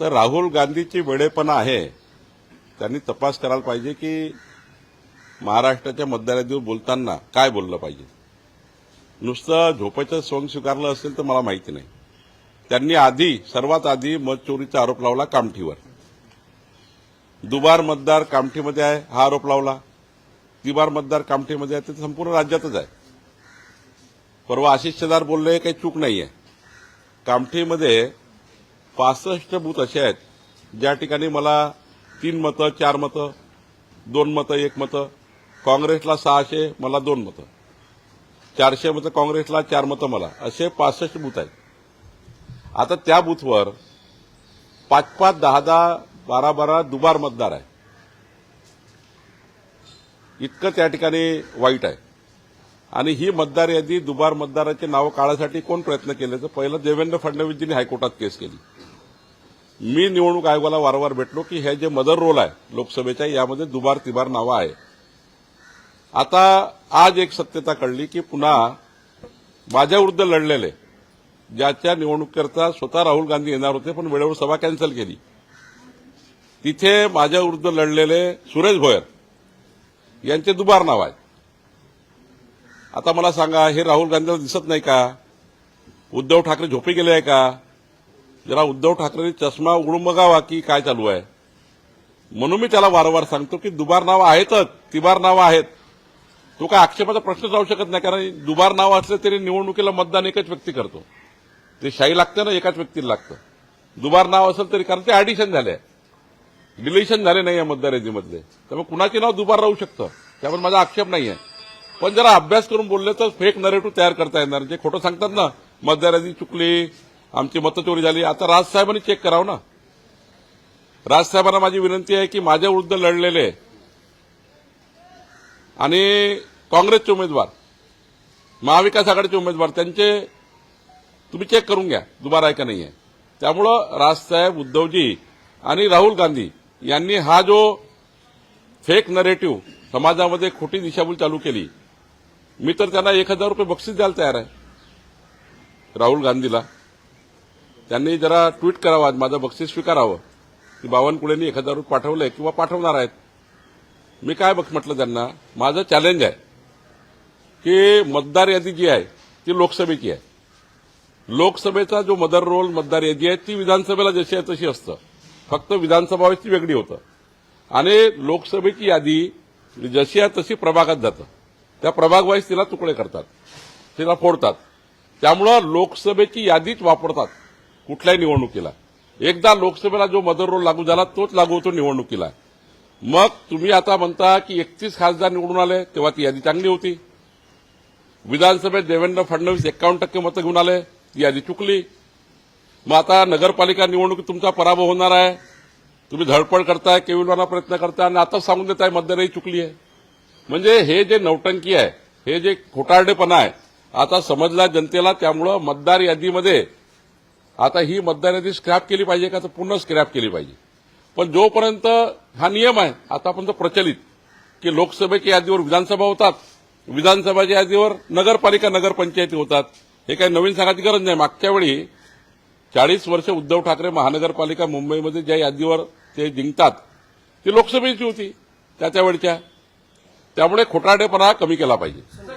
तर राहुल गांधीची वेळेपणा आहे त्यांनी तपास करायला पाहिजे की महाराष्ट्राच्या मतदारांवर बोलताना काय बोललं पाहिजे. नुसतं झोपेचं सोंग स्वीकारलं असेल तर मला माहिती नाही. त्यांनी आधी सर्वात आधी मतचोरीचा आरोप लावला कामठीवर. दुबार मतदार कामठीमध्ये आहे हा आरोप लावला. तिबार मतदार कामठीमध्ये आहे ते संपूर्ण राज्यातच आहे. परवा आशिष शेदार बोलले काही चूक नाही आहे कामठीमध्ये पासष्ट बूथ असे आहेत. ज्या ठिकाणी मला तीन मतं चार मतं दोन मतं एक मतं काँग्रेसला सहाशे मला दोन मतं. चारशे मतं काँग्रेसला चार मतं मला. असे पासष्ट बूथ आहेत. आता त्या बूथवर पाच पाच दहा दहा बारा बारा दुबार मतदार आहे. इतकं त्या ठिकाणी वाईट आहे. आणि ही मतदार यादी दुबार मतदाराचे नावं काढायसाठी कोण प्रयत्न केले? तर पहिलं देवेंद्र फडणवीसजींनी हायकोर्टात केस केली. मी निवडणूक आयोगाला वारंवार भेटलो की हे जे मदर रोल आहे लोकसभेच्या यामध्ये दुबार तिबार नावं आहे. आता आज एक सत्यता कळली की पुन्हा माझ्याविरुद्ध लढलेले ज्याच्या निवडणुकीकरता स्वतः राहुल गांधी येणार होते पण वेळेवर सभा कॅन्सल केली. तिथे माझ्याविरुद्ध लढलेले सुरेश भोयर यांचे दुबार नाव आहे. आता मला सांगा हे राहुल गांधीला दिसत नाही का? उद्धव ठाकरे झोपी गेले आहे का? जरा उद्धव ठाकरेंनी चष्मा उघडून बघावा की काय चालू आहे. म्हणून मी त्याला वारंवार सांगतो की दुबार नावं आहेतच तिबार नावं आहेत. तो काय आक्षेपाचा प्रश्न जाऊ शकत नाही कारण दुबार नाव असलं तरी निवडणुकीला मतदान एकच व्यक्ती करतो. ते शाही लागतं ना एकाच व्यक्तीला लागतं. दुबार नाव असेल तरी कारण ते ॲडिशन झाले. डिलिशन झाले नाही या मतदार यादीमधले. त्यामुळे कुणाचे नाव दुबार राहू शकतं? त्यामुळे माझा आक्षेप नाही आहे पण जरा अभ्यास करून बोलले तर फेक नरेटिव्ह तयार करता येणार. जे खोटं सांगतात ना मतदार यादी चुकली आमची मतचोरी झाली. आता राजसाहेबांनी चेक करावं ना. राजसाहेबांना माझी विनंती आहे की माझ्या विरुद्ध लढलेले आणि काँग्रेसचे उमेदवार महाविकास आघाडीचे उमेदवार त्यांचे तुम्ही चेक करून घ्या. दुबारा आहे का नाही आहे त्यामुळं राजसाहेब उद्धवजी आणि राहुल गांधी यांनी हा जो फेक नरेटिव्ह समाजामध्ये खोटी दिशाभूल चालू केली मी तर त्यांना एक हजार रुपये बक्षीस द्यायला तयार आहे. राहुल गांधीला. त्यांनी जरा ट्विट करावं आज माझं बक्षीस स्वीकारावं. की बावनकुळेंनी एक हजार रुपये पाठवलंय किंवा पाठवणार आहेत. मी काय बघ म्हटलं त्यांना माझं चॅलेंज आहे. की मतदार यादी जी आहे ती लोकसभेची आहे. लोकसभेचा जो मदर रोल मतदार यादी आहे ती विधानसभेला जशी आहे तशी असतं. फक्त विधानसभा ती वेगळी होतं. आणि लोकसभेची यादी जशी आहे तशी प्रभागात जातं. त्या प्रभागवाईज तिला तुकडे करतात. तिला फोडतात. त्यामुळं लोकसभेची यादीच वापरतात. कुठल्याही निवडणुकीला. एकदा लोकसभेला जो मदर रोल लागू झाला तोच लागू होतो निवडणुकीला. मग तुम्ही आता म्हणता की एकतीस खासदार निवडून आले तेव्हा ती यादी चांगली होती. विधानसभेत देवेंद्र फडणवीस एक्कावन्न टक्के मतं घेऊन आले ती यादी चुकली. मग आता नगरपालिका निवडणुकीत तुमचा पराभव होणार आहे. तुम्ही धडपड करताय केविलवाना प्रयत्न करताय आणि आता सांगून देताय मतदारही चुकली आहे. म्हणजे हे जे नौटंकी आहे हे जे खोटारडेपणा आहे आता समजला जनतेला त्यामुळं मतदार यादीमध्ये आता ही मतदार यादी स्क्रॅप केली पाहिजे का? तर पुन्हा स्क्रॅप केली पाहिजे. पण जोपर्यंत हा नियम आहे आतापर्यंत प्रचलित की लोकसभेच्या यादीवर विधानसभा होतात विधानसभाच्या यादीवर नगरपालिका नगरपंचायती होतात हे काही नवीन सांगायची गरज नाही. मागच्या वेळी चाळीस वर्ष उद्धव ठाकरे महानगरपालिका मुंबईमध्ये ज्या यादीवर ते जिंकतात ती लोकसभेची होती त्याच्या वेळच्या. त्यामुळे खोटारडेपणा कमी केला पाहिजे.